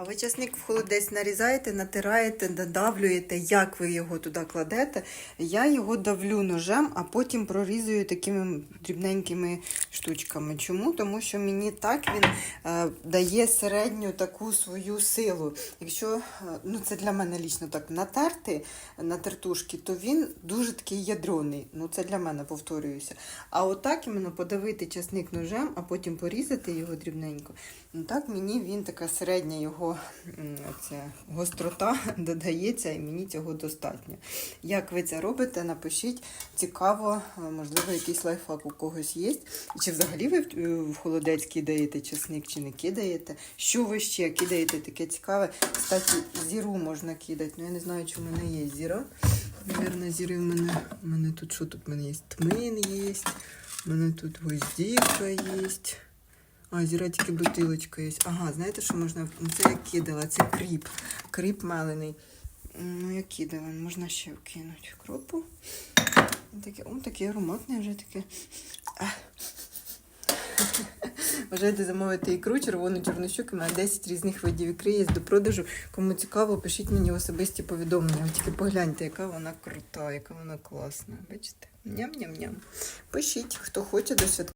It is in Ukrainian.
А ви часник в холодець нарізаєте, натираєте, додавлюєте, як ви його туди кладете. Я його давлю ножем, а потім прорізую такими дрібненькими штучками. Чому? Тому що мені так він е, дає середню таку свою силу. Якщо е, ну це для мене лічно так натерти на тертушки, то він дуже такий ядроний. Ну це для мене повторююся. А отак іменно подавити часник ножем, а потім порізати його дрібненько. Ну так мені він така середня його м, оця, гострота додається, і мені цього достатньо. Як ви це робите, напишіть. Цікаво, е, можливо, якийсь лайфхак у когось є. Чи взагалі ви в- е, холодець кидаєте чесник, чи не кидаєте? Що ви ще кидаєте таке цікаве? Кстати, зіру можна кидати. Ну я не знаю, чи в мене є зіра. Навірно, зіри в мене. У мене тут що тут? У мене є тмин є. У мене тут гвоздика є. А, зіра тільки бутилочка є. Ага, знаєте, що можна? Це я кидала, це кріп. Кріп мелений. Ну, я кидала, можна ще вкинути кропу. Таке, о, такий ароматний вже таке. Бажаєте замовити ікру, червону чорнощук, мене 10 різних видів ікри є до продажу. Кому цікаво, пишіть мені особисті повідомлення. Тільки погляньте, яка вона крута, яка вона класна. Бачите? Ням-ням-ням. Пишіть, хто хоче до свят.